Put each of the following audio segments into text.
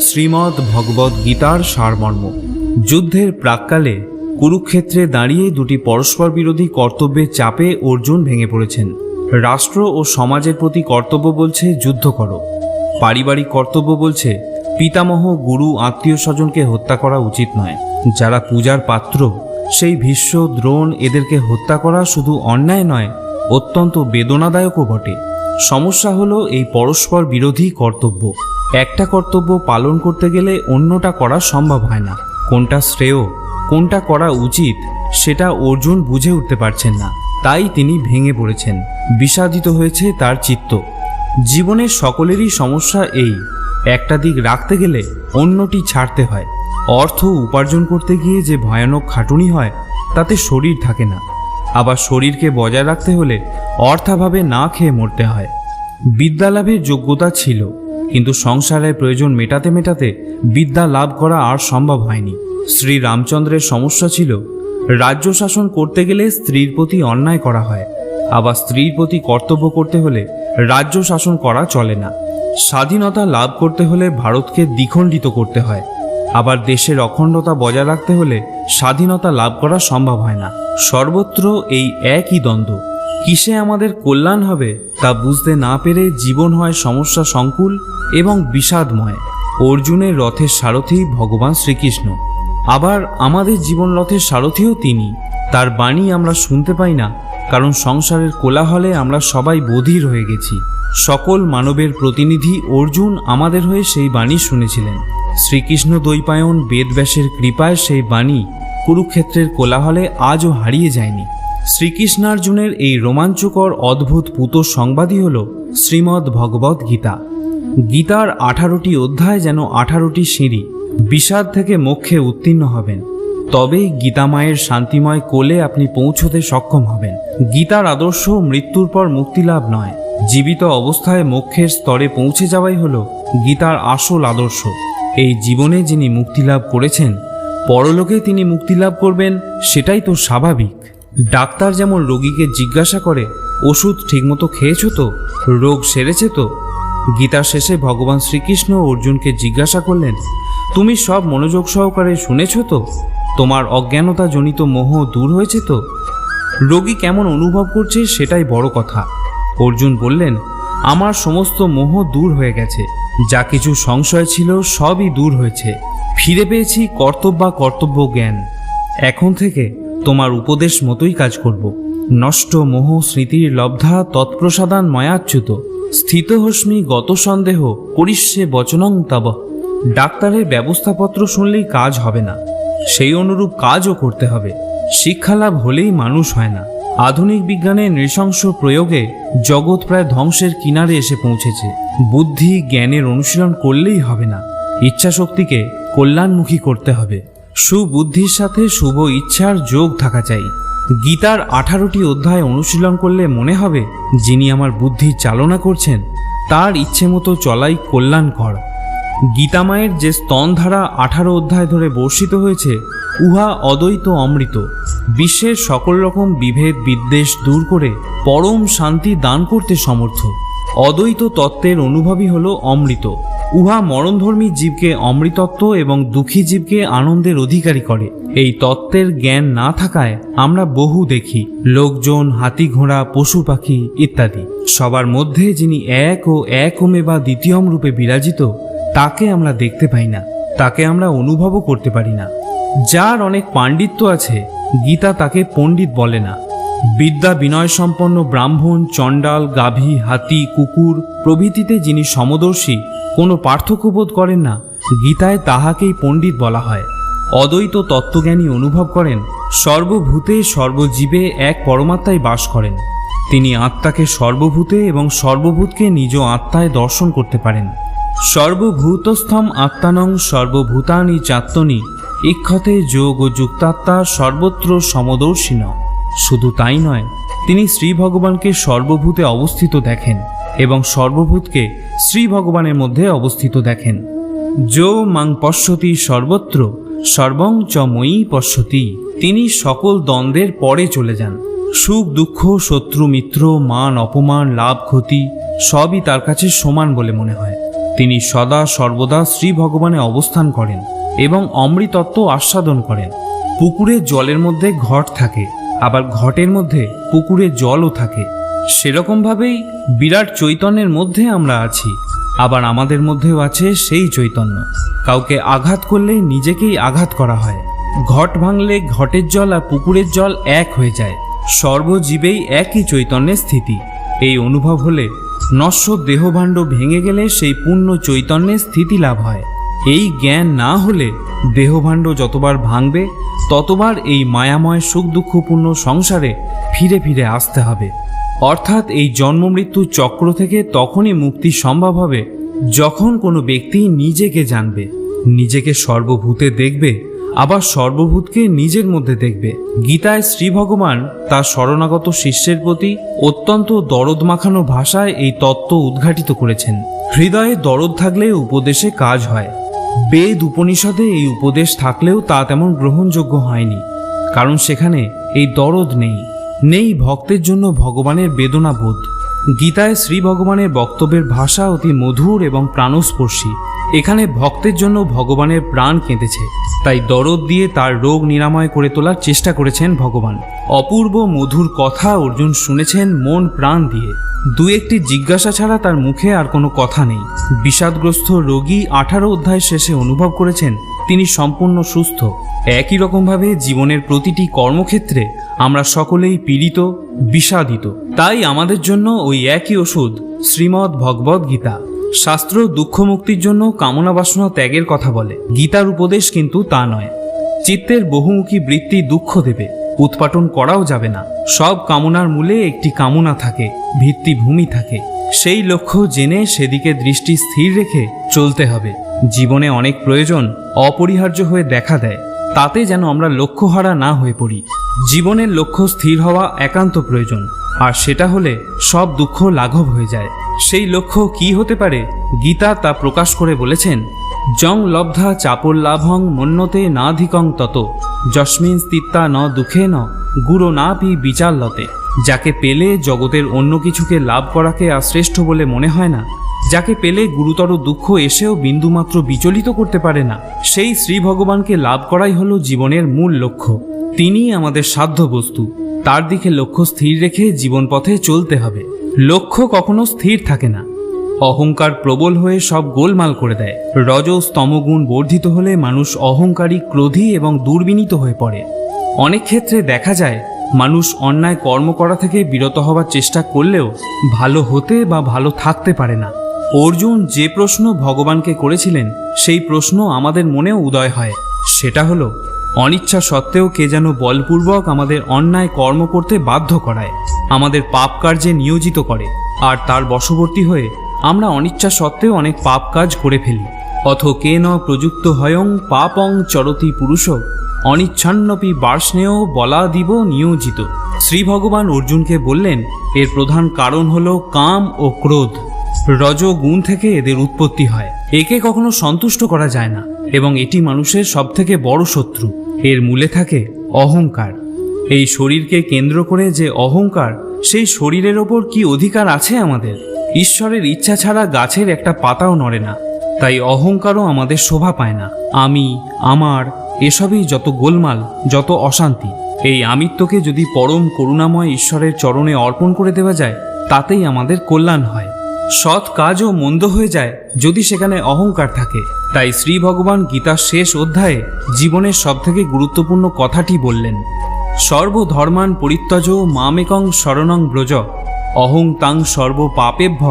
শ্রীমদ্ ভগবদ গীতার সারমর্ম। যুদ্ধের প্রাককালে কুরুক্ষেত্রে দাঁড়িয়ে দুটি পরস্পর বিরোধী কর্তব্যের চাপে অর্জুন ভেঙে পড়েছেন। রাষ্ট্র ও সমাজের প্রতি কর্তব্য বলছে, যুদ্ধ করো। পারিবারিক কর্তব্য বলছে, পিতামহ, গুরু, আত্মীয় স্বজনকে হত্যা করা উচিত নয়। যারা পূজার পাত্র, সেই ভীষ্ম, দ্রোণ, এদেরকে হত্যা করা শুধু অন্যায় নয়, অত্যন্ত বেদনাদায়কও বটে। সমস্যা হলো এই পরস্পর বিরোধী কর্তব্য। একটা কর্তব্য পালন করতে গেলে অন্যটা করা সম্ভব হয় না। কোনটা শ্রেয়, কোনটা করা উচিত, সেটা অর্জুন বুঝে উঠতে পারছেন না। তাই তিনি ভেঙে পড়েছেন। বিষাদিত হয়েছে তার চিত্ত। জীবনের সকলেরই সমস্যা এই, একটা দিক রাখতে গেলে অন্যটি ছাড়তে হয়। অর্থ উপার্জন করতে গিয়ে যে ভয়ানক খাটুনি হয়, তাতে শরীর থাকে না। আবার শরীরকে বজায় রাখতে হলে অর্থাভাবে না খেয়ে মরতে হয়। বিদ্যালাভের যোগ্যতা ছিল। কিন্তু সংসারের প্রয়োজন মেটাতে মেটাতে বিদ্যা লাভ করা আর সম্ভব হয়নি। শ্রী রামচন্দ্রের সমস্যা ছিল, রাজ্য শাসন করতে গেলে স্ত্রীর প্রতি অন্যায় করা হয়, আবার স্ত্রীর প্রতি কর্তব্য করতে হলে রাজ্য শাসন করা চলে না। স্বাধীনতা লাভ করতে হলে ভারতকে দ্বিখণ্ডিত করতে হয়, আবার দেশের অখণ্ডতা বজায় রাখতে হলে স্বাধীনতা লাভ করা সম্ভব হয় না। সর্বত্র এই একই দ্বন্দ্ব। কিসে আমাদের কল্যাণ হবে তা বুঝতে না পেরে জীবন হয় সমস্যা সংকুল এবং বিষাদময়। অর্জুনের রথের সারথি ভগবান শ্রীকৃষ্ণ। আবার আমাদের জীবন রথের সারথিও তিনি। তার বাণী আমরা শুনতে পাই না, কারণ সংসারের কোলাহলে আমরা সবাই বধির হয়ে গেছি। সকল মানবের প্রতিনিধি অর্জুন আমাদের হয়ে সেই বাণী শুনেছিলেন। শ্রীকৃষ্ণ দৈপায়ন বেদব্যাসের কৃপায় সেই বাণী কুরুক্ষেত্রের কোলাহলে আজও হারিয়ে যায়নি। শ্রীকৃষ্ণার্জুনের এই রোমাঞ্চকর অদ্ভুত পুত সংবাদই হল শ্রীমদ্ ভগবদ গীতা। গীতার আঠারোটি অধ্যায় যেন আঠারোটি সিঁড়ি বিষাদ থেকে মোক্ষে উত্তীর্ণ হবেন। তবেই গীতামায়ের শান্তিময় কোলে আপনি পৌঁছতে সক্ষম হবেন। গীতার আদর্শ মৃত্যুর পর মুক্তিলাভ নয়। জীবিত অবস্থায় মোক্ষের স্তরে পৌঁছে যাওয়াই হল গীতার আসল আদর্শ। এই জীবনে যিনি মুক্তিলাভ করেছেন, পরলোকে তিনি মুক্তিলাভ করবেন, সেটাই তো স্বাভাবিক। ডাক্তার যেমন রোগীকে জিজ্ঞাসা করে, ওষুধ ঠিকমতো খেয়েছো তো? রোগ সেরেছে তো? গীতার শেষে ভগবান শ্রীকৃষ্ণ অর্জুনকে জিজ্ঞাসা করলেন, তুমি সব মনোযোগ সহকারে শুনেছ তো? তোমার অজ্ঞানতা জনিত মোহ দূর হয়েছে তো? রোগী কেমন অনুভব করছে সেটাই বড় কথা। অর্জুন বললেন, আমার সমস্ত মোহ দূর হয়ে গেছে। যা কিছু সংশয় ছিল সবই দূর হয়েছে। ফিরে পেয়েছি কর্তব্য কর্তব্য জ্ঞান। এখন থেকে তোমার উপদেশ মতোই কাজ করব। নষ্ট মোহ স্মৃতির লব্ধা তৎপ্রসাদান ময়াচ্যুত। স্থিতহস্মি গত সন্দেহ করিষ্যে বচনং তব। ডাক্তারের ব্যবস্থাপত্র শুনলেই কাজ হবে না। সেই অনুরূপ কাজও করতে হবে। শিক্ষালাভ হলেই মানুষ হয় না। আধুনিক বিজ্ঞানের নৃশংস প্রয়োগে জগৎ প্রায় ধ্বংসের কিনারে এসে পৌঁছেছে। বুদ্ধি, জ্ঞানের অনুশীলন করলেই হবে না। ইচ্ছাশক্তিকে কল্যাণমুখী করতে হবে। সুবুদ্ধির সাথে শুভ ইচ্ছার যোগ থাকা চাই। গীতার আঠারোটি অধ্যায় অনুশীলন করলে মনে হবে, যিনি আমার বুদ্ধি চালনা করছেন, তার ইচ্ছে মতো চলাই কল্যাণকর গীতামায়ের যে স্তনধারা আঠারো অধ্যায় ধরে বর্ষিত হয়েছে, উহা অদ্বৈত অমৃত। বিশ্বের সকল রকম বিভেদ বিদ্বেষ দূর করে পরম শান্তি দান করতে সমর্থ। অদ্বৈত তত্ত্বের অনুভবই হল অমৃত। উহা মরণধর্মী জীবকে অমৃতত্ব এবং দুঃখী জীবকে আনন্দের অধিকারী করে। এই তত্ত্বের জ্ঞান না থাকায় আমরা বহু দেখি, লোকজন হাতি ঘোড়া পশু পাখি ইত্যাদি। সবার মধ্যে যিনি এক ও একমে বা দ্বিতীয়ম রূপে বিরাজিত, তাকে আমরা দেখতে পাই না, তাকে আমরা অনুভবও করতে পারি না। যার অনেক পাণ্ডিত্য আছে, গীতা তাকে পণ্ডিত বলে না। বিদ্যা বিনয় সম্পন্ন ব্রাহ্মণ, চণ্ডাল, গাভী, হাতি, কুকুর প্রভৃতিতে যিনি সমদর্শী কোনো পার্থক্যবোধ করেন না। গীতায় তাহাকেই পণ্ডিত বলা হয়। অদ্বৈত তত্ত্বজ্ঞানী অনুভব করেন, সর্বভূতে সর্বজীবে এক পরমাত্মায় বাস করেন। তিনি আত্মাকে সর্বভূতে এবং সর্বভূতকে নিজ আত্মায় দর্শন করতে পারেন। সর্বভূতস্থম আত্মানং সর্বভূতানি চাত্তনি, ইক্ষতে যোগ ও যুক্তাত্মা সর্বত্র সমদর্শিন। শুধু তাই নয়, তিনি শ্রী ভগবানকে সর্বভূতে অবস্থিত দেখেন। এবং সর্বভূতকে শ্রী ভগবানের মধ্যে অবস্থিত দেখেন। যো মাং পশ্যতি সর্বত্র, সর্বং চ ময়ী পশ্যতি। তিনি সকল দ্বন্দ্বের পরে চলে যান। সুখ, দুঃখ, শত্রু, মিত্র, মান, অপমান, লাভ, ক্ষতি সবই তার কাছে সমান বলে মনে হয়। তিনি সদা সর্বদা শ্রী ভগবানে অবস্থান করেন এবং অমৃতত্ব আস্বাদন করেন। পুকুরে জলের মধ্যে ঘট থাকে, আবার ঘটের মধ্যে পুকুরে জলও থাকে। সেরকমভাবেই বিরাট চৈতন্যের মধ্যে আমরা আছি। আবার আমাদের মধ্যেও আছে সেই চৈতন্য। কাউকে আঘাত করলে নিজেকেই আঘাত করা হয়। ঘট ভাঙলে ঘটের জল আর পুকুরের জল এক হয়ে যায়। সর্বজীবেই একই চৈতন্যের স্থিতি। এই অনুভব হলে নশ্বর দেহভাণ্ড ভেঙে গেলে সেই পূর্ণ চৈতন্যের স্থিতি লাভ হয়। এই জ্ঞান না হলে দেহভাণ্ড যতবার ভাঙবে, ততবার এই মায়াময় সুখ দুঃখপূর্ণ সংসারে ফিরে ফিরে আসতে হবে। অর্থাৎ এই জন্ম মৃত্যু চক্র থেকে তখনই মুক্তি সম্ভব হবে যখন কোনো ব্যক্তি নিজেকে জানবে, নিজেকে সর্বভূতে দেখবে, আবার সর্বভূতকে নিজের মধ্যে দেখবে। গীতায় শ্রী ভগবান তার শরণাগত শিষ্যের প্রতি অত্যন্ত দরদ মাখানো ভাষায় এই তত্ত্ব উদ্ঘাটিত করেছেন। হৃদয়ে দরদ থাকলে উপদেশে কাজ হয়। বেদ উপনিষদে এই উপদেশ থাকলেও তা তেমন গ্রহণযোগ্য হয়নি, কারণ সেখানে এই দরদ নেই। নেই ভক্তের জন্য ভগবানের বেদনা বোধ গীতায় শ্রী ভগবানের বক্তব্যের ভাষা অতি মধুর এবং প্রাণস্পর্শী। এখানে ভক্তের জন্য ভগবানের প্রাণ কেঁদেছে। তাই দরদ দিয়ে তার রোগ নিরাময় করে তোলার চেষ্টা করেছেন ভগবান। অপূর্ব মধুর কথা অর্জুন শুনেছেন মন প্রাণ দিয়ে। দু একটি জিজ্ঞাসা ছাড়া তার মুখে আর কোনো কথা নেই। বিষাদগ্রস্ত রোগী আঠারো অধ্যায় শেষে অনুভব করেছেন, তিনি সম্পূর্ণ সুস্থ। একই রকমভাবে জীবনের প্রতিটি কর্মক্ষেত্রে আমরা সকলেই পীড়িত, বিষাদিত। তাই আমাদের জন্য ওই একই ওষুধ, শ্রীমদ্ ভগবদ গীতা। শাস্ত্র দুঃখ মুক্তির জন্য কামনা বাসনা ত্যাগের কথা বলে। গীতার উপদেশ কিন্তু তা নয়। চিত্তের বহুমুখী বৃত্তি দুঃখ দেবে, উৎপাটন করাও যাবে না। সব কামনার মূলে একটি কামনা থাকে, ভিত্তিভূমি থাকে। সেই লক্ষ্য জেনে সেদিকে দৃষ্টি স্থির রেখে চলতে হবে। জীবনে অনেক প্রয়োজন অপরিহার্য হয়ে দেখা দেয়। তাতে যেন আমরা লক্ষ্যহারা না হয়ে পড়ি। জীবনের লক্ষ্য স্থির হওয়া একান্ত প্রয়োজন, আর সেটা হলে সব দুঃখ লাঘব হয়ে যায়। সেই লক্ষ্য কি হতে পারে? গীতা তা প্রকাশ করে বলেছেন, জং লব্ধা চাপল লাভং মন্যতে নাধিকং তত, যস্মিন স্থিত্তা ন দুঃখে ন গুরু না পি বিচারলতে যাকে পেলে জগতের অন্য কিছুকে লাভ করাকে আর শ্রেষ্ঠ বলে মনে হয় না, যাকে পেলে গুরুতর দুঃখ এসেও বিন্দুমাত্র বিচলিত করতে পারে না। সেই শ্রী ভগবানকে লাভ করাই হলো জীবনের মূল লক্ষ্য। তিনিই আমাদের সাধ্য বস্তু তার দিকে লক্ষ্য স্থির রেখে জীবন পথে চলতে হবে। লক্ষ্য কখনো স্থির থাকে না। অহংকার প্রবল হয়ে সব গোলমাল করে দেয়। রজ স্তমগুণ বর্ধিত হলে মানুষ অহংকারী, ক্রোধী এবং দুর্বিনীত হয়ে পড়ে। অনেক ক্ষেত্রে দেখা যায়, মানুষ অন্যায় কর্ম করা থেকে বিরত হওয়ার চেষ্টা করলেও ভালো হতে বা ভালো থাকতে পারে না। অর্জুন যে প্রশ্ন ভগবানকে করেছিলেন, সেই প্রশ্ন আমাদের মনেও উদয় হয়। সেটা হলো অনিচ্ছা সত্ত্বেও কে যেন বলপূর্বক আমাদের অন্যায় কর্ম করতে বাধ্য করায়, আমাদের পাপ কার্যে নিয়োজিত করে, আর তার বশবর্তী হয়ে আমরা অনিচ্ছা সত্ত্বেও অনেক পাপ কাজ করে ফেলি। অথ কে ন প্রযুক্ত হয়ং পাপং চরতি পুরুষ, অনিচ্ছান্নপি বার্ষ্ণেয় বলা দিব নিয়োজিত। শ্রী ভগবান অর্জুনকে বললেন, এর প্রধান কারণ হল কাম ও ক্রোধ। রজগুণ থেকে এদের উৎপত্তি হয়। একে কখনো সন্তুষ্ট করা যায় না। এবং এটি মানুষের সবথেকে বড় শত্রু। এর মূলে থাকে অহংকার। এই শরীরকে কেন্দ্র করে যে অহংকার, সেই শরীরের ওপর কি অধিকার আছে আমাদের? ঈশ্বরের ইচ্ছা ছাড়া গাছের একটা পাতাও নড়ে না। তাই অহংকারও আমাদের শোভা পায় না। আমি, আমার, এসবই যত গোলমাল, যত অশান্তি। এই আমিত্বকে যদি পরম করুণাময় ঈশ্বরের চরণে অর্পণ করে দেওয়া যায়, তাতেই আমাদের কল্যাণ হয়। সৎ কাজও মন্দ হয়ে যায় যদি সেখানে অহংকার থাকে। তাই শ্রী ভগবান গীতার শেষ অধ্যায়ে জীবনের সবথেকে গুরুত্বপূর্ণ কথাটি বললেন, সর্বধর্মান পরিত্যজ মামেকং শরণং ব্রজ, অহং তাং সর্ব পাপেভ্য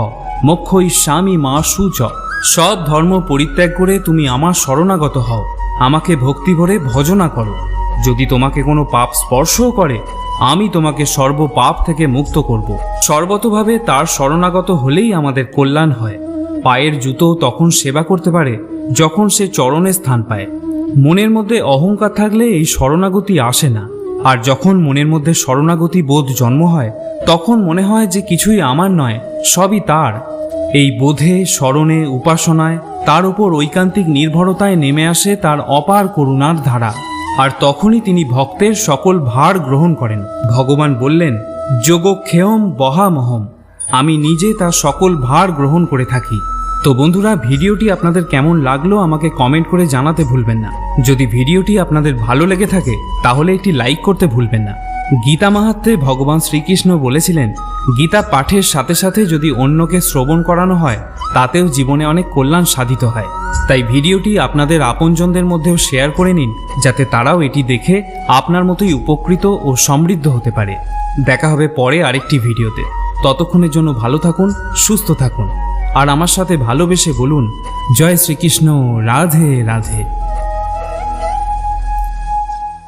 মোক্ষই স্বামী মা সুচ। সব ধর্ম পরিত্যাগ করে তুমি আমার শরণাগত হও। আমাকে ভক্তি ভরে ভজনা করো। যদি তোমাকে কোনো পাপ স্পর্শও করে আমি তোমাকে সর্ব পাপ থেকে মুক্ত করব। সর্বতভাবে তার শরণাগত হলেই আমাদের কল্যাণ হয়। পায়ের জুতো তখন সেবা করতে পারে, যখন সে চরণে স্থান পায়। মনের মধ্যে অহংকার থাকলে এই শরণাগতি আসে না। আর যখন মনের মধ্যে শরণাগতি বোধ জন্ম হয়, তখন মনে হয় যে কিছুই আমার নয়, সবই তার। এই বোধে স্মরণে উপাসনায় তার উপর ঐকান্তিক নির্ভরতায় নেমে আসে তার অপার করুণার ধারা। আর তখনই তিনি ভক্তের সকল ভার গ্রহণ করেন। ভগবান বললেন, যোগক্ষেয়ম বহামহম, আমি নিজে তার সকল ভার গ্রহণ করে থাকি। তো বন্ধুরা, ভিডিওটি আপনাদের কেমন লাগল আমাকে কমেন্ট করে জানাতে ভুলবেন না। যদি ভিডিওটি আপনাদের ভালো লেগে থাকে, তাহলে একটি লাইক করতে ভুলবেন না। গীতা মাহাত্মে ভগবান শ্রীকৃষ্ণ বলেছিলেন, গীতা পাঠের সাথে সাথে যদি অন্যকে শ্রবণ করানো হয় তাতেও জীবনে অনেক কল্যাণ সাধিত হয়। তাই ভিডিওটি আপনাদের আপনজনদের মধ্যেও শেয়ার করে নিন, যাতে তারাও এটি দেখে আপনার মতোই উপকৃত ও সমৃদ্ধ হতে পারে। দেখা হবে পরে আরেকটি ভিডিওতে। ততক্ষণের জন্য ভালো থাকুন, সুস্থ থাকুন। আর আমার সাথে ভালোবেসে বলুন, জয় শ্রীকৃষ্ণ, রাধে রাধে।